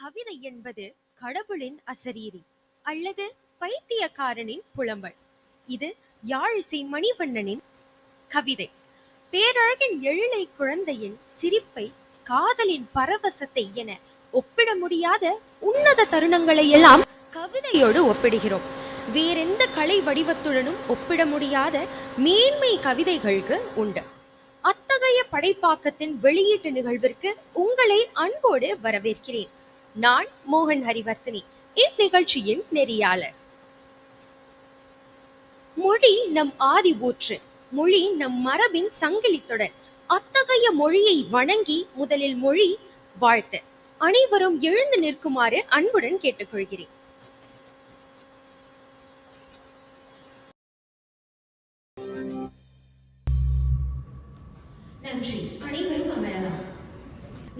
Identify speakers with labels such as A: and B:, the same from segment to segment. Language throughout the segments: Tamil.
A: கவிதை என்பது கடவுளின் அசரீரி அல்லது பைத்தியக்காரனின் புலம்பல். இது யாழிசை மணிவண்ணனின் கவிதை. பேரழகின் எழிலை குழந்தையின் சிரிப்பை காதலின் பரவசத்தை என ஒப்பிட முடியாத உன்னத தருணங்களை எல்லாம் கவிதையோடு ஒப்பிடுகிறோம். வேறெந்த கலை வடிவத்துடனும் ஒப்பிட முடியாத மேன்மை கவிதைகளுக்கு உண்டு. அத்தகைய படைப்பாக்கத்தின் வெளியீட்டு நிகழ்விற்கு உங்களை அன்போடு வரவேற்கிறேன். நான் மோகன் ஹரிவர்த்தனி. இந்நிகழ்ச்சியின் நெறியாளர். மொழி நம் ஆதி ஊற்று மொழி நம் மரபின் சங்கிலி தொடர் அத்தகைய மொழியை வணங்கி முதலில் மொழி வாழ்த்து. அனைவரும் எழுந்து நிற்குமாறு அன்புடன் கேட்டுக்கொள்கிறேன். நன்றி. அனைவரும் அமரலாம்.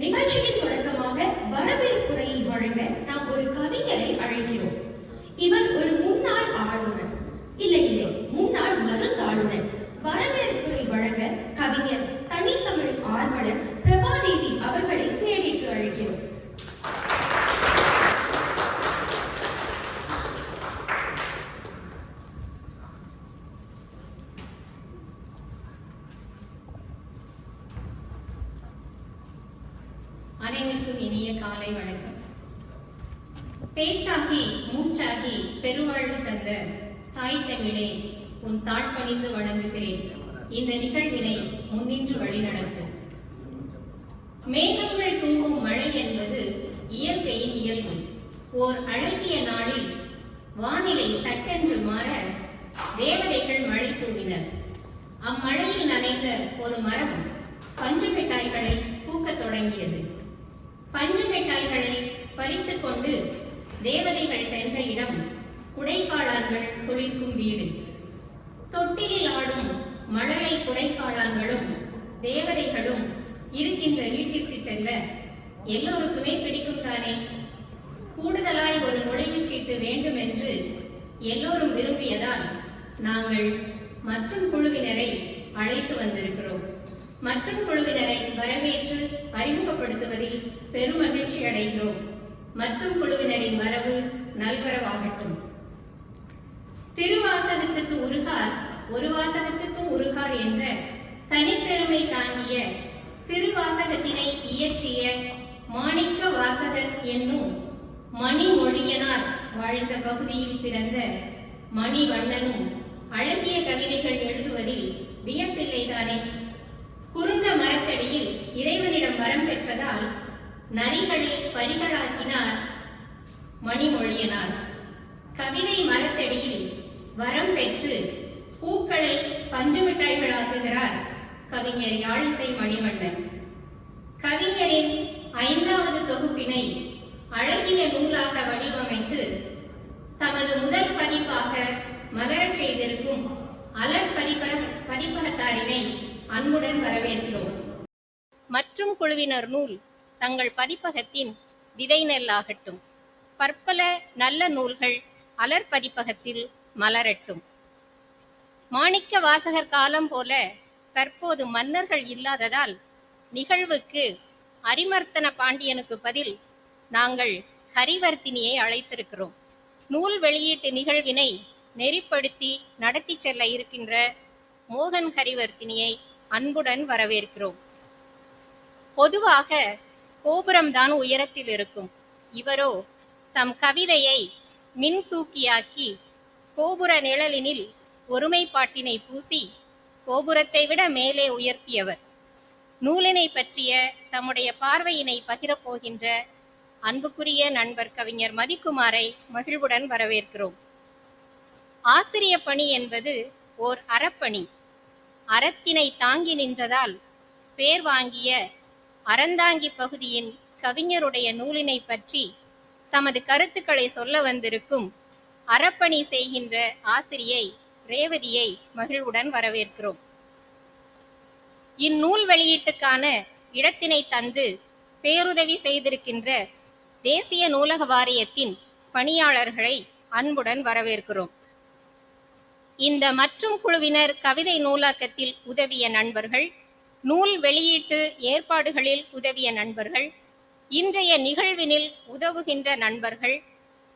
A: நிகழ்ச்சியின் தொடக்கமாக வரவேற்புரையை வழங்க நாம் ஒரு கவிஞரை அழைக்கிறோம். இவர் ஒரு முன்னாள் ஆளுநர். இல்லை இல்லை முன்னாள் மருந்தாளுநர் வரவேற்புரை வழங்க கவிஞர் தனித்தமிழ் ஆர்வலர் பிரபாதேவி அவர்களை மேடைக்கு அழைக்கிறோம்
B: அனைவருக்கும் மாலை வணக்கம். பேச்சாகி மூச்சாகி பெருவாழ்வு தந்த தாய் தமிழே உன் தாழ்பணிந்து வணங்குகிறேன். இந்த நிகழ்வினை முன்னின்று வழிநடத்து. மேகங்கள் தூவும் மழை என்பது இயற்கையின் இயல்பு. ஓர் அழகிய நாளில் வானிலை சட்டென்று மாற தேவதைகள் மழை தூவினர். அம்மழையில் நனைந்த ஒரு மரம் பஞ்சு மிட்டாய்களை பூக்கத் தொடங்கியது. பஞ்சு மிட்டாய்களை பறித்துக் கொண்டு தேவதைகள் சென்ற இடம் குடைக்காளான்கள் குளிக்கும் வீடு. தொட்டிலில் ஆடும் மழலை குடைக்காளான்களும் தேவதைகளும் இருக்கின்ற வீட்டிற்கு செல்ல எல்லோருக்குமே பிடிக்கும் தானே? கூடுதலாய் ஒரு நுழைவுச் சீட்டு வேண்டும் என்று எல்லோரும் விரும்பியதால் நாங்கள் மற்றும் குழுவினரை அழைத்து வந்திருக்கிறோம். மற்றும் குழுவினரை வரவேற்று அறிமுகப்படுத்துவதில் பெருமகிழ்ச்சி அடைகிறோம் மற்றும் குழுவினரின் வரவு நல்வரவாகட்டும். திருவாசகத்துக்கு உருகார் ஒரு வாசகத்துக்கும் உருகார் என்ற தனிப்பெருமை தாங்கிய திருவாசகத்தினை இயற்றிய மாணிக்க வாசகர் என்னும் மணிமொழியனார் வாழ்ந்த பகுதியில் பிறந்த மணிவண்ணனும் வரம் பெற்றதால் நரிகளை பரிகளாக்கினார் மணிமொழியனார். கவிதை மரத்தடியில் வரம் பெற்று பூக்களை பஞ்சு மிட்டாய்களாக்குகிறார் கவிஞர் யாழிசை மணிமண்டன் கவிஞரின் ஐந்தாவது தொகுப்பினை அழகிய நூலாக வடிவமைத்து தமது முதல் பதிப்பாக மகரச் செய்திருக்கும் அலர் பதிப்பக பதிப்பகத்தாரினை அன்புடன் வரவேற்கிறோம். மற்றும் குழுவினர் நூல் தங்கள் பதிப்பகத்தின் விதை நெல்லாகட்டும். பற்பல நல்ல நூல்கள் அலர் பதிப்பகத்தில் மலரட்டும். மாணிக்க வாசகர் காலம் போல தற்போது மன்னர்கள் இல்லாததால் நிகழ்வுக்கு அரிமர்த்தன பாண்டியனுக்கு பதில் நாங்கள் ஹரிவர்த்தினியை அழைத்திருக்கிறோம். நூல் வெளியீட்டு நிகழ்வினை நெறிப்படுத்தி நடத்தி செல்ல இருக்கின்ற மோகன் ஹரிவர்த்தினியை அன்புடன் வரவேற்கிறோம். பொதுவாக கோபுரம்தான் உயரத்தில் இருக்கும் இவரோ தம் கவிதையை மின் தூக்கியாக்கி கோபுர நிழலினில் ஒருமைப்பாட்டினை பூசி கோபுரத்தை விட மேலே உயர்த்தியவர். நூலினை பற்றிய தம்முடைய பார்வையினை பகிரப்போகின்ற அன்புக்குரிய நண்பர் கவிஞர் மதிக்குமாரை மகிழ்வுடன் வரவேற்கிறோம். ஆசிரிய பணி என்பது ஓர் அறப்பணி. அறத்தினை தாங்கி நின்றதால் பேர் வாங்கிய அறந்தாங்கி பகுதியின் கவிஞருடைய நூலினை பற்றி தமது கருத்துக்களை சொல்ல வந்திருக்கும் அறப்பணி செய்கின்ற ஆசிரியை ரேவதியை மகிழ்வுடன் வரவேற்கிறோம். இந்நூல் வெளியீட்டுக்கான இடத்தினை தந்து பேருதவி செய்திருக்கின்ற தேசிய நூலக வாரியத்தின் பணியாளர்களை அன்புடன் வரவேற்கிறோம். இந்த மற்றும் குழுவினர் கவிதை நூலாக்கத்தில் உதவிய நண்பர்கள் நூல் வெளியீட்டு ஏற்பாடுகளில் உதவிய நண்பர்கள் இன்றைய நிகழ்வினில் உதவுகின்ற நண்பர்கள்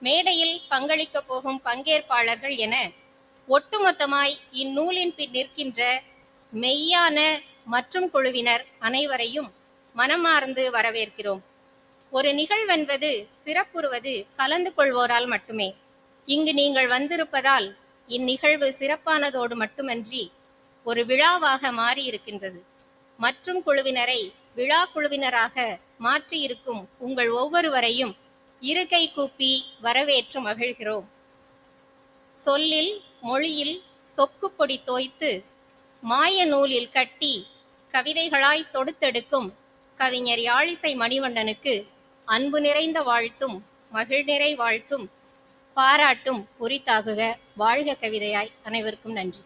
B: மேடையில் பங்களிக்க போகும் பங்கேற்பாளர்கள் என ஒட்டுமொத்தமாய் இந்நூலின் பின் நிற்கின்ற மெய்யான மற்றும் குழுவினர் அனைவரையும் மனமார்ந்து வரவேற்கிறோம். ஒரு நிகழ்வென்பது சிறப்புறுவது கலந்து கொள்வோரால் மட்டுமே. இங்கு நீங்கள் வந்திருப்பதால் இந்நிகழ்வு சிறப்பானதோடு மட்டுமன்றி ஒரு விழாவாக மாறியிருக்கின்றது. மற்றும் குழுவினரை விழா குழுவினராக மாற்றியிருக்கும் உங்கள் ஒவ்வொருவரையும் இருகை கூப்பி வரவேற்று மகிழ்கிறோம். சொல்லில் மொழியில் சொக்கு பொடி தோய்த்து மாய நூலில் கட்டி கவிதைகளாய் தொடுத்தெடுக்கும் கவிஞர் யாழிசை மணிவண்ணனுக்கு அன்பு நிறைந்த வாழ்த்தும் மகிழ்நிறை வாழ்த்தும் பாராட்டும் உரித்தாகுக. வாழ்க கவிதையாய். அனைவருக்கும் நன்றி.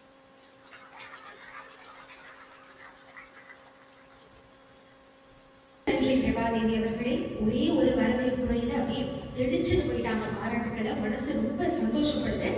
C: நன்றி பிரபாதேவி அவர்களே. ஒரே ஒரு வரவேற்புரையில அப்படியே தெளிச்சுட்டு போயிட்டாங்க பாராட்டுக்களை. மனசு ரொம்ப சந்தோஷப்படுது.